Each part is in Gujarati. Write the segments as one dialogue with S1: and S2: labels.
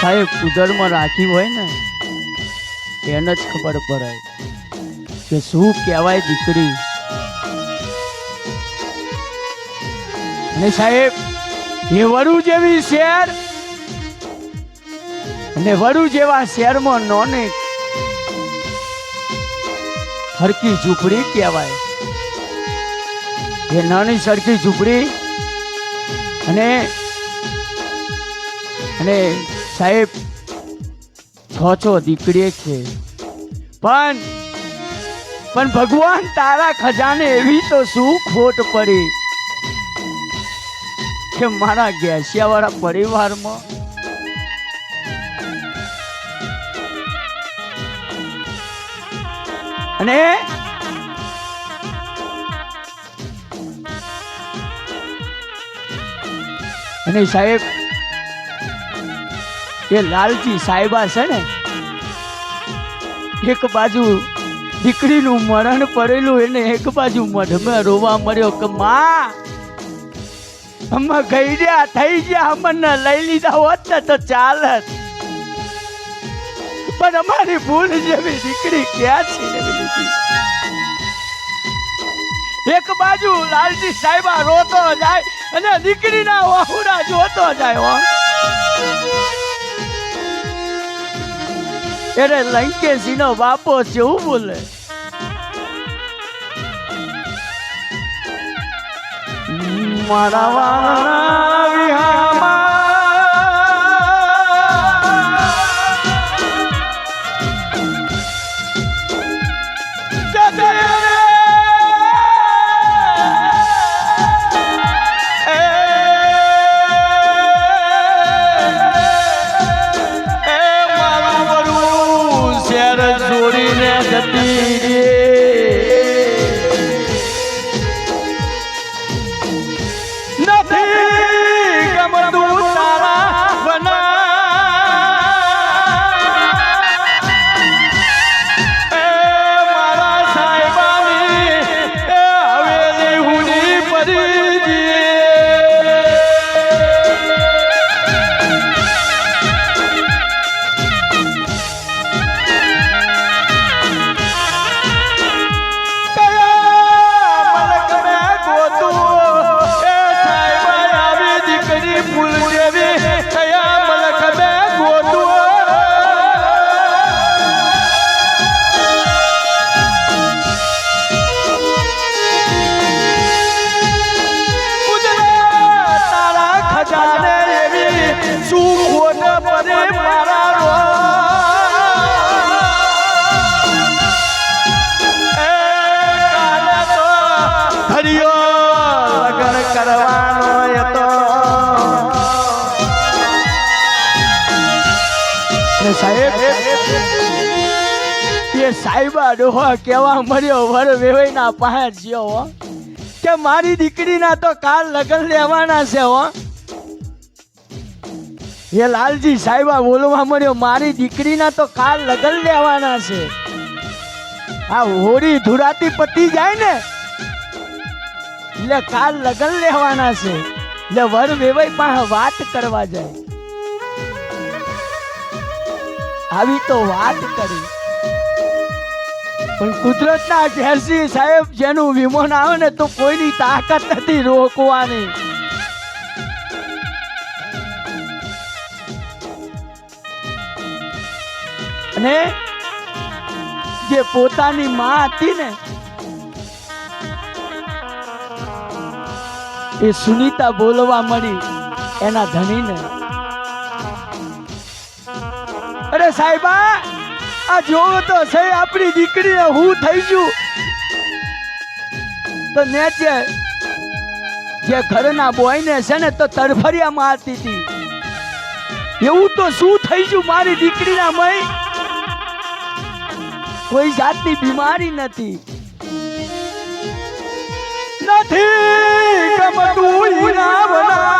S1: સાહેબ, ઉદરમાં રાખી હોય ને, એને જ ખબર પડે કે શું કહેવાય દીકરી. અને સાહેબ, એ વરુ જેવી શેર, અને વરુ જેવા શહેરમાં નોને હરકી ઝૂંપડી કહેવાય. એ નાની સરખી ઝૂંપડી, અને અને સાહેબ છ છ દીકરી છે. પણ પણ ભગવાન તારા ખજાને એવી તો શું ખોટ પડી? કે મારા ગેસિયા વાળા પરિવારમાં અને અને સાહેબ એ લાલજી સાહેબા છે ને, એક બાજુ દીકરીનું મરણ પડેલું, એને એક બાજુ મઢમાં રોવા મળ્યો કે, માં, અમે ગયા થઈ ગયા અમને લઈ લીધા હોત ને તો ચાલત પણ અમારી ભૂલ જેવી દીકરી ક્યાં છે એક બાજુ લાલજી સાહેબા રોતો જાય, અને દીકરીના વાહુડા જોતો જાય, હો. એટલે લંકેશી નો બાપો જેવું બોલે મારા વાળા સાહેબ. એ સાહેબા ડોહા કેવા મળ્યો, વર વેવાઈના પાસે જ્યો હો. કે મારી દીકરીના તો કાલ લગન લેવાના છે હો. એ લાલજી સાહેબા બોલવા મળ્યો, મારી દીકરીના તો કાલ લગન લેવાના છે. આ હોળી ધુરાતી પતી જાય ને, એટલે કાલ લગન લેવાના છે. એટલે વર વેવાઈ પાસે વાત કરવા જાય. આવી તો વાત કરી. પણ કુદરતના ઘેરસી સાહેબ, જેનું વિમાન આવે ને તો કોઈની તાકાત નથી રોકવાની. અને જે પોતાની માં હતી ને, એ સુનીતા બોલવા મળી એના ધણીને. સાહેબા, આ જોવો તો સહી આપણી દીકરીને હું થઈ ગયું તો નેચે, જે ઘરના બોયને છે ને, તો તરફરિયા મારતી હતી. એવું તો શું થઈ ગયું મારી દીકરીના મય? કોઈ જાતની બીમારી નથી. નથી ગમતું ઈના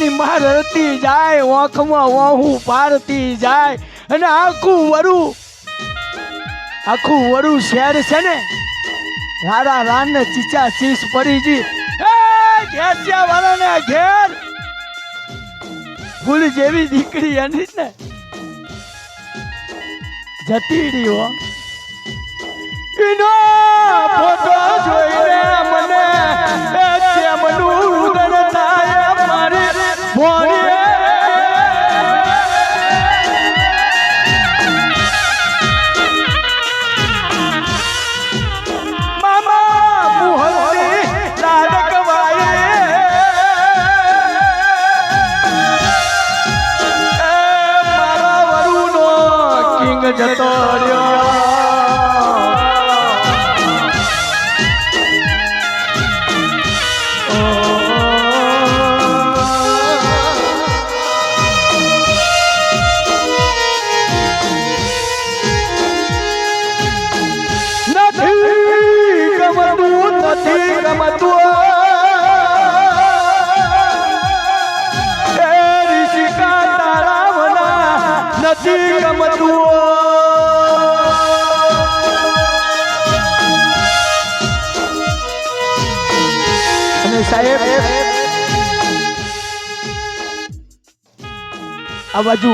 S1: એ મારતી જાય ઓંખમાં વહું પારતી જાય. અને આખું વરું આખું વરું શહેર છે ને રાડા રાન ને ચીચા ચીસ પડી જી. એ ઘેસિયા વાળાને, ઘેર. ફૂલ જેવી દીકરી એની ને. જતી હો. ઇનો ફોટો જોઈને મને. અને સાહેબ, આ બાજુ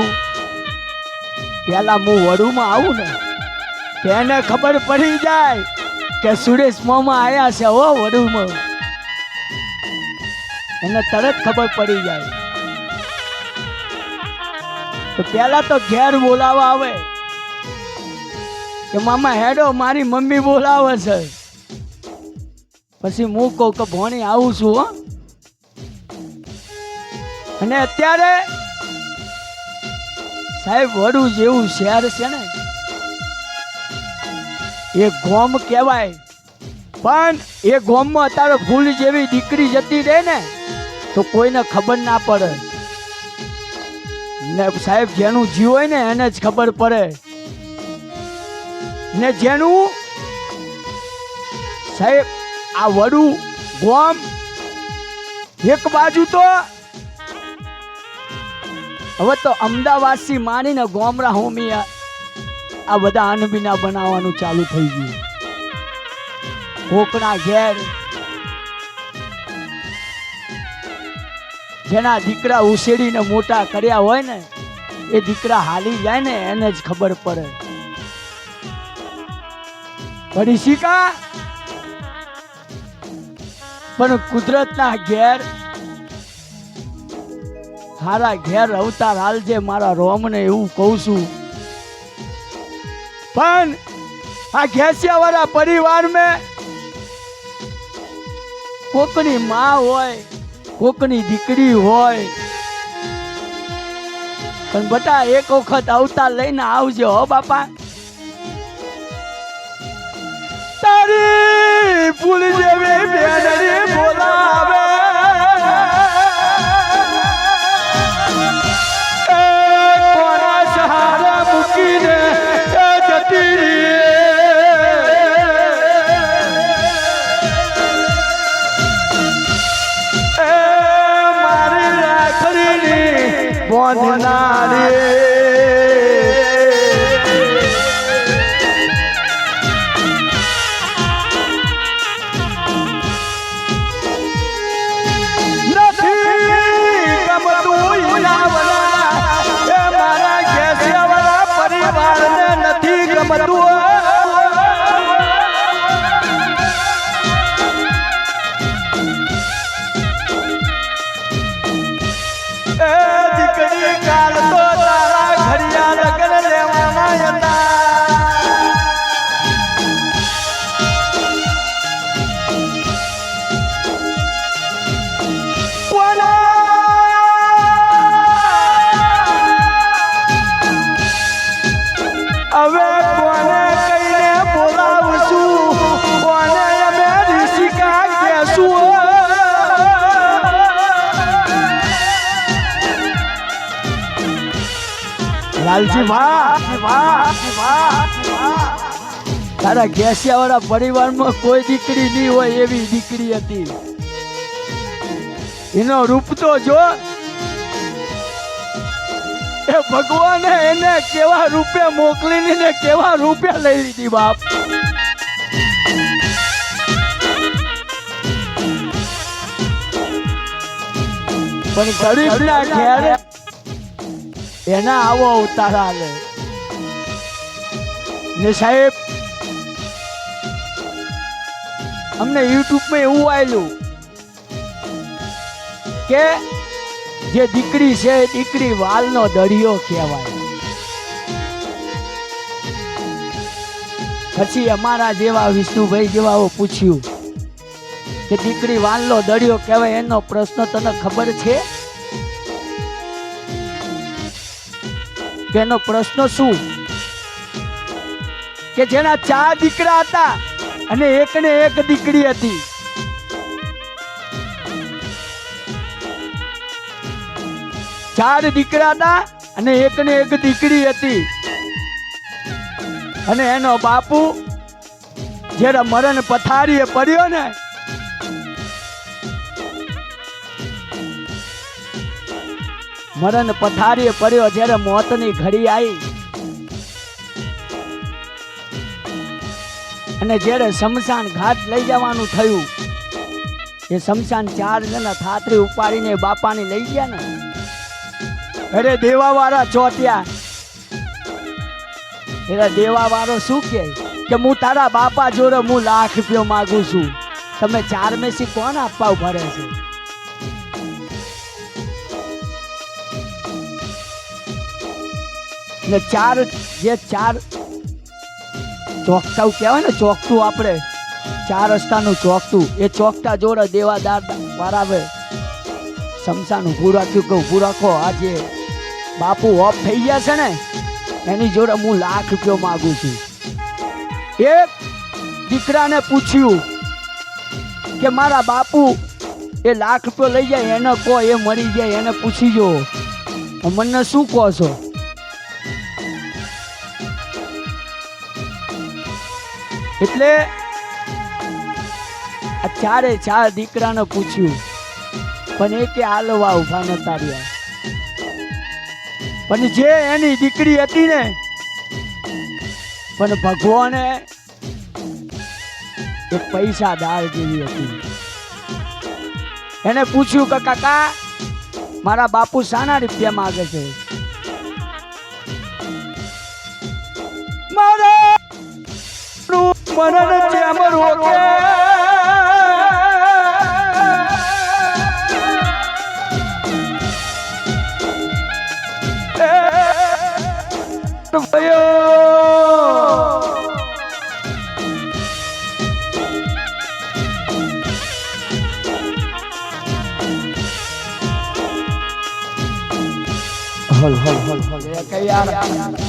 S1: પેલા હું વડુમાં આવું ને, તેને ખબર પડી જાય કે સુરેશ મામા આયા છે હો વડુમાં. એને તરત ખબર પડી જાય. તો પેલા તો ઘેર બોલાવા આવે. કે મામા, હેડો, મારી મમ્મી બોલાવે છે. પછી હું કહું કે ભોણી, આવું છું, હો. અને અત્યારે સાહેબ, વડું જેવું શહેર છે ને, એ ગોમ કહેવાય. પણ એ ગોમમાં અત્યારે ફૂલ જેવી દીકરી જતી રહે ને, તો કોઈને ખબર ના પડે. ને સાહેબ, જેનું જીવ હોય ને એને જ ખબર પડે. ને જેનું સાહેબ, આ વડું ગોમ એક બાજુ તો હવે તો અમદાવાદથી માનીને ગોમરા હોમી આ બધા અનબીના બનાવવાનું ચાલુ થઈ ગયું. કોકના ઘેર જેના દીકરા ઉછેરીને મોટા કર્યા હોય ને, એ દીકરા હાલી જાય ને, એને જ ખબર પડે. શીખા? પણ કુદરતના ઘેર, હારા ઘેર અવતાર હાલજે, મારા રોમને એવું કહું છું. પણ આ ઘેસિયા વાળા પરિવાર મેં કોકની માં હોય કોકની દીકરી હોય. પણ બટા, એક વખત અવતાર લઈને આવજો હો, બાપા. તારી ફૂલ જેવી બેનરી બોલાવે. તારા ઘેસિયા વાળા પરિવારમાં કોઈ દીકરી નહીં હોય એવી દીકરી હતી. એનો રૂપ તો જો, એ ભગવાને એને કેવા રૂપે મોકલીને ને કેવા રૂપે લઈ લીધી બાપ. પણ ગરીબના ઘેરે એના આવો અવતાર આલે. ને સાહેબ, અમને યુટ્યુબમાં એવું આવેલું કે જે દીકરી છે દીકરી વાલનો દરિયો કહેવાય. પછી અમારા જેવા વિષ્ણુભાઈ જેવાઓ પૂછ્યું કે દીકરી વાલનો દરિયો કહેવાય એનો પ્રશ્ન તને ખબર છે? એનો પ્રશ્ન શું? કે જેના ચાર દીકરા હતા અને એકને એક દીકરી હતી. ચાર દીકરા હતા અને એકને એક દીકરી હતી. અને એનો બાપુ જ્યારે મરણ પથારીએ પડ્યો ને મરણ પથારીએ પડ્યો જ્યારે મોતની ઘડી આવી અને જ્યારે શમશાન ઘાટ લઈ જવાનું થયું, એ શમશાન ચાર જણા થાતરી ઉપાડીને બાપાને લઈ ગયા ને. અરે દેવાવાળા ચોટ્યા એટલે દેવાવાળો શું કહે? કે હું તારા બાપા જોડે હું લાખ રૂપિયો માગું છું. તમે ચાર મેસી કોણ આપવા ભરે છે? ને ચાર, જે ચાર ચોકટાው કહેવાય ને ચોકટું આપણે, ચાર રસ્તાનું ચોકટું એ ચોકટા જોડે દેવાદાર વાળાવે શમશાન ઊભું રાખ્યું કે ઊભું રાખો. આજે બાપુ ઓફ થઈ ગયા છે ને, એની જોડે હું લાખ રૂપિયો માગું છું. એક દીકરાને પૂછ્યું કે મારા બાપુ એ લાખ રૂપિયો લઈ જાય, એને કહો, એ મરી જાય, એને પૂછી જો મને શું કહો છો? એટલે ચારે ચાર દીકરાને પૂછ્યું, પણ એ કે હાલવા ઊભા નતા રહ્યા પણ જે એની દીકરી હતી ને, પણ ભગવાને એક પૈસાદાર જેવી હતી. એને પૂછ્યું કે, કાકા, મારા બાપુ શાના રૂપિયા માગે છે? મરણ જેમ રોકે એ ભયો હલ હલ હલ હલ એ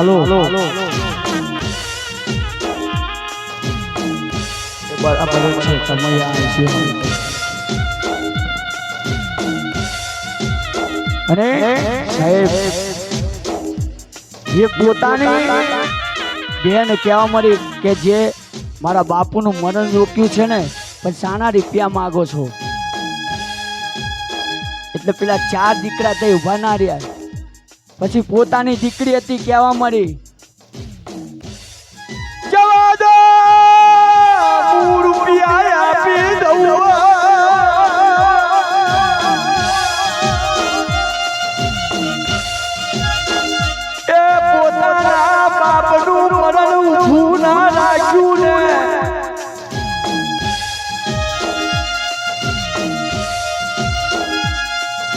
S1: હાલો. બરાબર છે છે. અને સાહેબ જે પોતાની બેન કહેવા મળી કે જે મારા બાપુનું મરણ રોક્યું છે ને પણ સાના રૂપિયા માગો છો. એટલે પેલા ચાર દીકરા તે ઊભા ના રહ્યા. પછી પોતાની દીકરી હતી કહેવા મળી જવા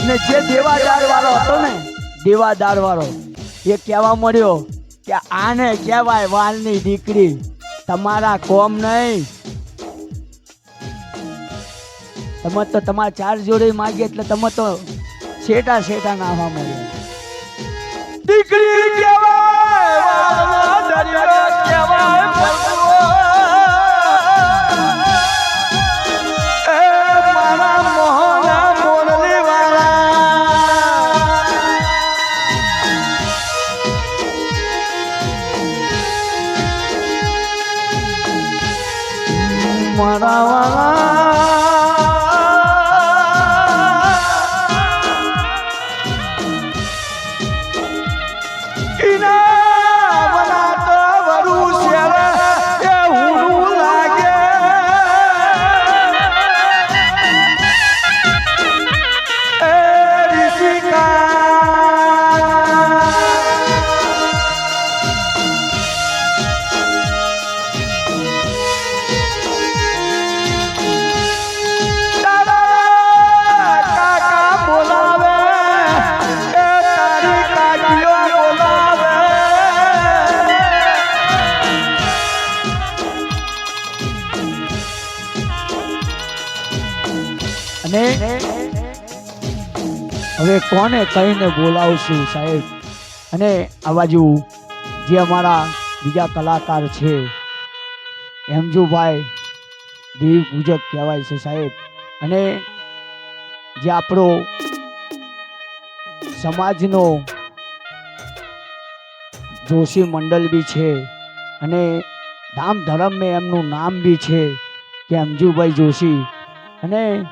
S1: ને જે દેવાદાર વાળો હતો ને દેવાદાર વાળો એ કહેવા મળ્યો કે આને કહેવાય વાલની દીકરી. તમારા કોમ નહીં. તમે તો તમારા ચાર જોડે માગીએ એટલે તમે તો શેટા શેટા નાવા મળ્યો દીકરી હવે કોને કહીને બોલાવશું સાહેબ? અને આ બાજુ જે અમારા બીજા કલાકાર છે હેમજુભાઈ દેવ પૂજક કહેવાય છે સાહેબ. અને જે આપણો સમાજનો જોશી મંડળ બી છે, અને ધામ ધરમ મેં એમનું નામ બી છે, કે અમજુભાઈ જોશી. અને